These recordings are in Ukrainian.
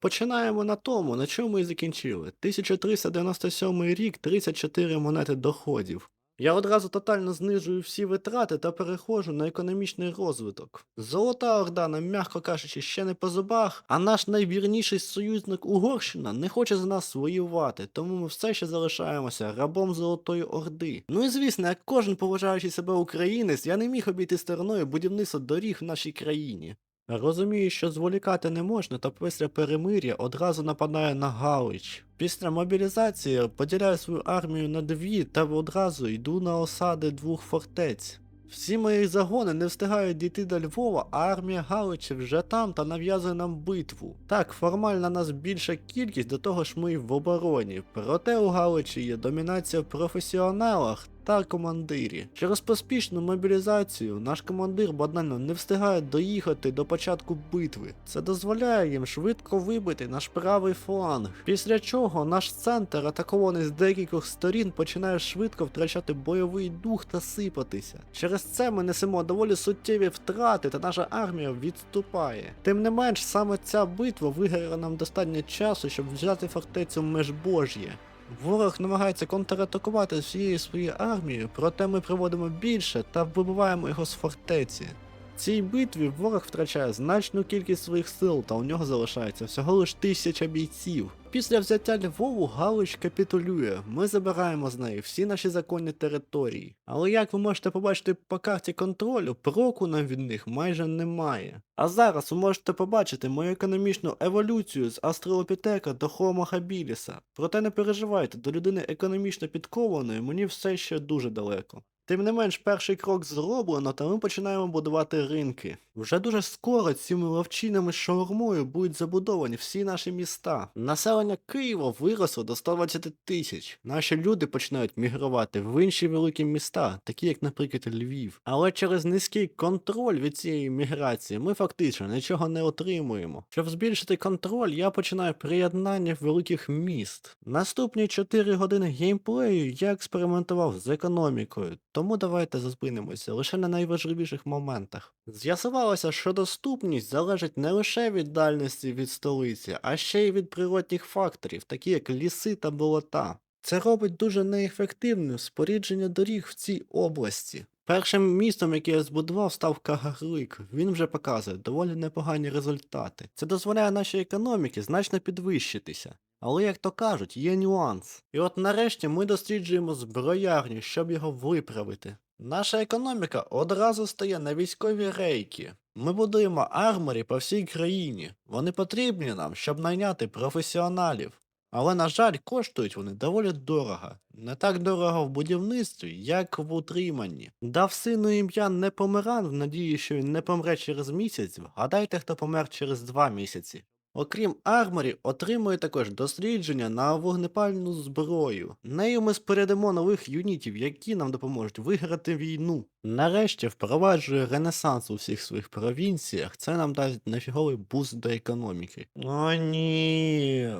Починаємо на тому, на чому і закінчили. 1397 рік, 34 монети доходів. Я одразу тотально знижую всі витрати та переходжу на економічний розвиток. Золота Орда нам, м'яко кажучи, ще не по зубах, а наш найвірніший союзник Угорщина не хоче з нас воювати, тому ми все ще залишаємося рабом Золотої Орди. Ну і звісно, як кожен поважаючий себе українець, я не міг обійти стороною будівництво доріг в нашій країні. Розумію, що зволікати не можна, та після перемир'я одразу нападає на Галич. Після мобілізації поділяю свою армію на дві та одразу йду на осади двох фортець. Всі мої загони не встигають дійти до Львова, а армія Галича вже там та нав'язує нам битву. Так, формально нас більша кількість, до того ж ми в обороні. Проте у Галичі є домінація в професіоналах та командирі. Через поспішну мобілізацію наш командир банально не встигає доїхати до початку битви. Це дозволяє їм швидко вибити наш правий фланг, після чого наш центр, атакований з декількох сторін, починає швидко втрачати бойовий дух та сипатися. Через це ми несемо доволі суттєві втрати, та наша армія відступає. Тим не менш, саме ця битва виграла нам достатньо часу, щоб взяти фортецю Межбожє. Ворог намагається контратакувати всією своєю армією, проте ми приводимо більше та вибиваємо його з фортеці. Цій битві ворог втрачає значну кількість своїх сил, та у нього залишається всього лиш тисяча бійців. Після взяття Львову Галич капітулює. Ми забираємо з неї всі наші законні території. Але як ви можете побачити по карті контролю, проку нам від них майже немає. А зараз ви можете побачити мою економічну еволюцію з Астролопітека до Homo habilis. Проте не переживайте, до людини економічно підкованої мені все ще дуже далеко. Тим не менш, перший крок зроблено, та ми починаємо будувати ринки. Вже дуже скоро цими ловчинами з шаурмою будуть забудовані всі наші міста. Населення Києва виросло до 120 тисяч. Наші люди починають мігрувати в інші великі міста, такі як, наприклад, Львів. Але через низький контроль від цієї міграції ми фактично нічого не отримуємо. Щоб збільшити контроль, я починаю приєднання великих міст. Наступні 4 години геймплею я експериментував з економікою, тому давайте зазбинимося лише на найважливіших моментах. З'ясувалося, що доступність залежить не лише від дальності від столиці, а ще й від природних факторів, такі як ліси та болота. Це робить дуже неефективним спорідження доріг в цій області. Першим містом, яке я збудував, став Кагарлик. Він вже показує доволі непогані результати. Це дозволяє нашій економіці значно підвищитися. Але, як то кажуть, є нюанс. І от нарешті ми досліджуємо зброярню, щоб його виправити. Наша економіка одразу стає на військові рейки. Ми будуємо арморі по всій країні. Вони потрібні нам, щоб найняти професіоналів. Але, на жаль, коштують вони доволі дорого. Не так дорого в будівництві, як в утриманні. Дав сину ім'я не помиран в надії, що він не помре через місяць. Вгадайте, хто помер через два місяці. Окрім арморі, отримує також дослідження на вогнепальну зброю. Нею ми спорядимо нових юнітів, які нам допоможуть виграти війну. Нарешті впроваджує ренесанс у всіх своїх провінціях. Це нам дасть нафіговий буст до економіки. О, ні.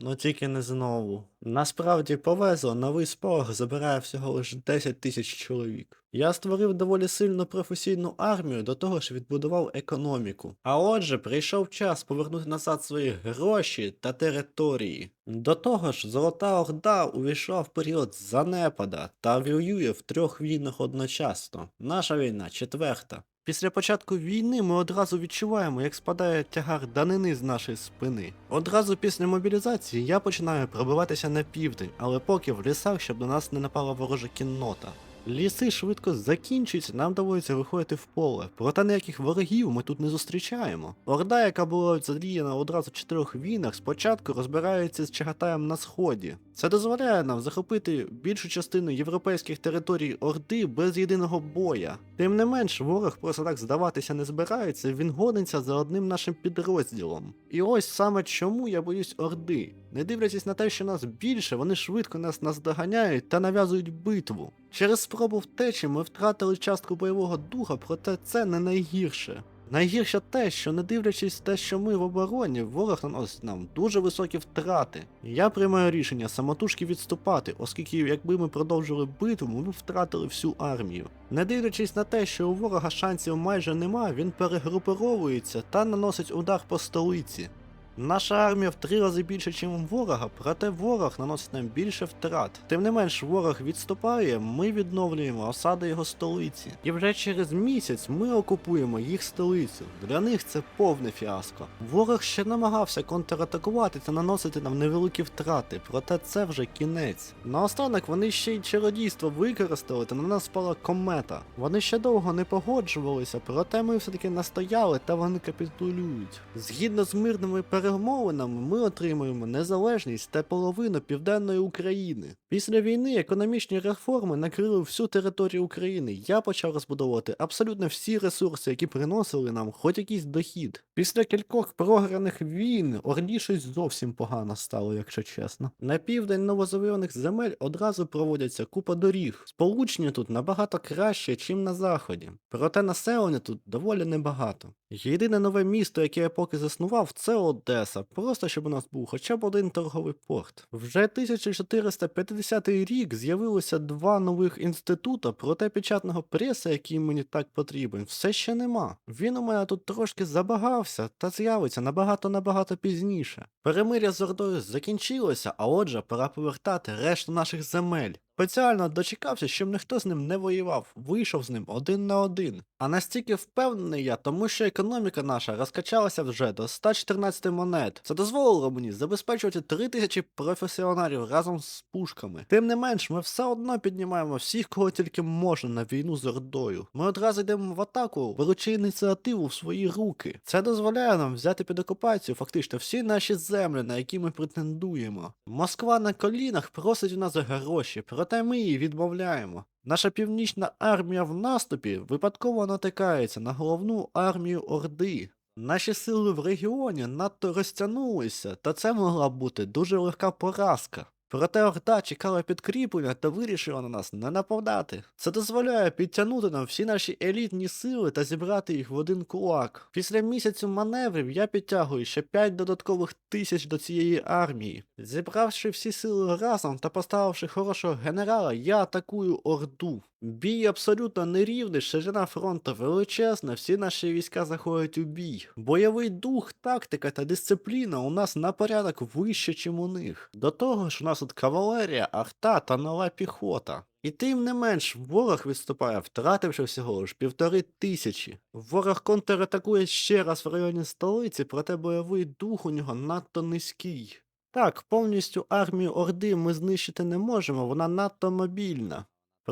Ну тільки не знову. Насправді повезло, новий спорг забирає всього лише 10 тисяч чоловік. Я створив доволі сильну професійну армію, до того ж відбудував економіку. А отже, прийшов час повернути назад свої гроші та території. До того ж, Золота Орда увійшла в період занепада та воює в трьох війнах одночасно. Наша війна четверта. Після початку війни ми одразу відчуваємо, як спадає тягар данини з нашої спини. Одразу після мобілізації я починаю пробиватися на південь, але поки в лісах, щоб до нас не напала ворожа кіннота. Ліси швидко закінчуються, нам доводиться виходити в поле. Проте ніяких ворогів ми тут не зустрічаємо. Орда, яка була задіяна одразу в чотирьох війнах, спочатку розбирається з Чагатаєм на сході. Це дозволяє нам захопити більшу частину європейських територій Орди без єдиного боя. Тим не менш, ворог просто так здаватися не збирається, він гониться за одним нашим підрозділом. І ось саме чому я боюсь Орди. Не дивлячись на те, що нас більше, вони швидко нас наздоганяють та нав'язують битву. Через спробу втечі ми втратили частку бойового духа, проте це не найгірше. Найгірше те, що не дивлячись те, що ми в обороні, ворог наносить нам дуже високі втрати. Я приймаю рішення самотужки відступати, оскільки якби ми продовжили битву, ми б втратили всю армію. Не дивлячись на те, що у ворога шансів майже нема, він перегруповується та наносить удар по столиці. Наша армія в три рази більше, ніж ворога, проте ворог наносить нам більше втрат. Тим не менш, ворог відступає, ми відновлюємо осади його столиці. І вже через місяць ми окупуємо їх столицю. Для них це повне фіаско. Ворог ще намагався контратакувати та наносити нам невеликі втрати, проте це вже кінець. Наостанок вони ще й чародійство використали, та на нас спала комета. Вони ще довго не погоджувалися, проте ми все-таки настояли та вони капітулюють. Згідно з мирними перемовинами, ми отримуємо незалежність та половину південної України. Після війни економічні реформи накрили всю територію України. Я почав розбудовувати абсолютно всі ресурси, які приносили нам хоч якийсь дохід. Після кількох програних війн Орлі щось зовсім погано стало, якщо чесно. На південь новозавойованих земель одразу проводяться купа доріг. Сполучення тут набагато краще, ніж на заході. Проте населення тут доволі небагато. Єдине нове місто, яке я поки заснував, це Одеса, просто щоб у нас був хоча б один торговий порт. Вже 1450 рік з'явилося два нових інститута, проте печатного преса, який мені так потрібен, все ще нема. Він у мене тут трошки забагався та з'явиться набагато-набагато пізніше. Перемиря з Ордою закінчилося, а отже, пора повертати решту наших земель. Спеціально дочекався, щоб ніхто з ним не воював, вийшов з ним один на один. А настільки впевнений я, тому що економіка наша розкачалася вже до 114 монет. Це дозволило мені забезпечувати 3000 професіоналів разом з пушками. Тим не менш, ми все одно піднімаємо всіх, кого тільки можна на війну з Ордою. Ми одразу йдемо в атаку, беручи ініціативу в свої руки. Це дозволяє нам взяти під окупацію фактично всі наші землі, на які ми претендуємо. Москва на колінах просить у нас гроші, проте ми її відмовляємо. Наша північна армія в наступі випадково натикається на головну армію Орди. Наші сили в регіоні надто розтягнулися, та це могла бути дуже легка поразка. Проте Орда чекала підкріплення та вирішила на нас не нападати. Це дозволяє підтягнути нам всі наші елітні сили та зібрати їх в один кулак. Після місяцю маневрів я підтягую ще 5 додаткових тисяч до цієї армії. Зібравши всі сили разом та поставивши хорошого генерала, я атакую Орду. Бій абсолютно нерівний, ширина фронту величезна, всі наші війська заходять у бій. Бойовий дух, тактика та дисципліна у нас на порядок вище, чим у них. До того ж, у нас тут кавалерія, арта та нова піхота. І тим не менш, ворог відступає, втративши всього лиш півтори тисячі. Ворог контратакує ще раз в районі столиці, проте бойовий дух у нього надто низький. Так, повністю армію Орди ми знищити не можемо, вона надто мобільна.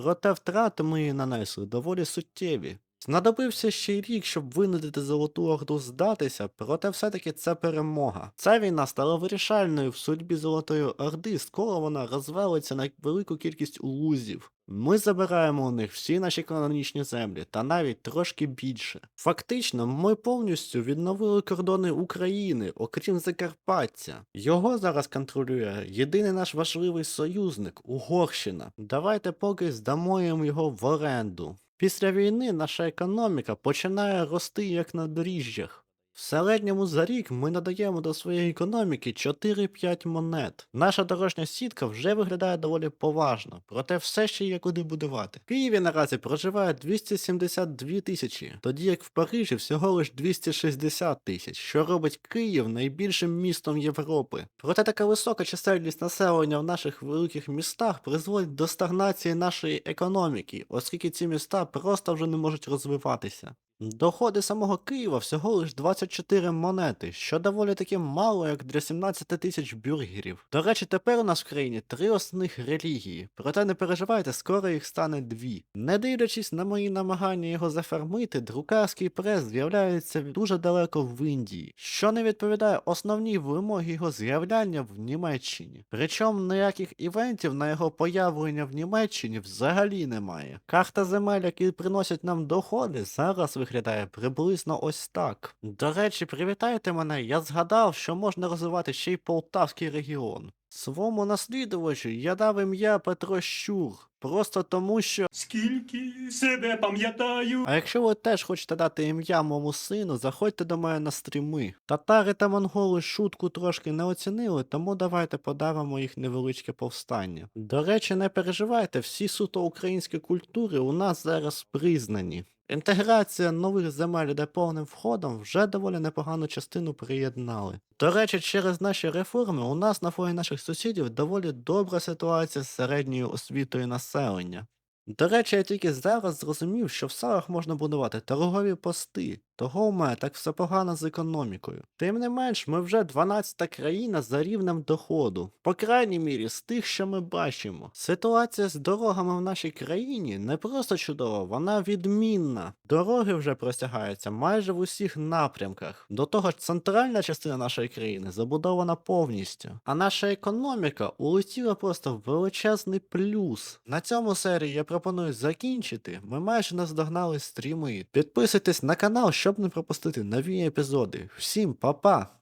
Проте втрати ми нанесли доволі суттєві. Знадобився ще й рік, щоб винудити Золоту Орду здатися, проте все-таки це перемога. Ця війна стала вирішальною в судьбі Золотої Орди, скоро вона розвалиться на велику кількість улузів. Ми забираємо у них всі наші канонічні землі, та навіть трошки більше. Фактично, ми повністю відновили кордони України, окрім Закарпаття. Його зараз контролює єдиний наш важливий союзник Угорщина. Давайте поки здамо їм його в оренду. Після війни наша економіка починає рости як на доріжджах. В середньому за рік ми надаємо до своєї економіки 4-5 монет. Наша дорожня сітка вже виглядає доволі поважно, проте все ще є куди будувати. В Києві наразі проживає 272 тисячі, тоді як в Парижі всього лиш 260 тисяч, що робить Київ найбільшим містом Європи. Проте така висока чисельність населення в наших великих містах призводить до стагнації нашої економіки, оскільки ці міста просто вже не можуть розвиватися. Доходи самого Києва всього лиш 24 монети, що доволі таки мало, як для 17 тисяч бюргерів. До речі, тепер у нас в країні три основних релігії, проте не переживайте, скоро їх стане дві. Не дивлячись на мої намагання його зафармити, друкарський прес з'являється дуже далеко в Індії, що не відповідає основній вимогі його з'являння в Німеччині. Причому ніяких івентів на його появлення в Німеччині взагалі немає. Карта земель, які приносять нам доходи, зараз виглядає приблизно ось так. До речі, привітайте мене, я згадав, що можна розвивати ще й Полтавський регіон. Свому наслідувачу я дав ім'я Петро Щур. Просто тому, що. Скільки себе пам'ятаю. А якщо ви теж хочете дати ім'я моєму сину, заходьте до мене на стріми. Татари та монголи шутку трошки не оцінили, тому давайте подавимо їх невеличке повстання. До речі, не переживайте, всі суто українські культури у нас зараз признані. Інтеграція нових земель, де повним входом, вже доволі непогану частину приєднали. До речі, через наші реформи у нас на фоні наших сусідів доволі добра ситуація з середньою освітою населення. До речі, я тільки зараз зрозумів, що в селах можна будувати торгові пости, того у мене так все погано з економікою. Тим не менш, ми вже 12-та країна за рівнем доходу, по крайній мірі, з тих, що ми бачимо. Ситуація з дорогами в нашій країні не просто чудова, вона відмінна. Дороги вже простягаються майже в усіх напрямках. До того ж, центральна частина нашої країни забудована повністю. А наша економіка улетіла просто в величезний плюс. На цьому серії я пропоную закінчити. Ми майже наздогнали стріми. Підписуйтесь на канал, щоб не пропустити нові епізоди. Всім па-па!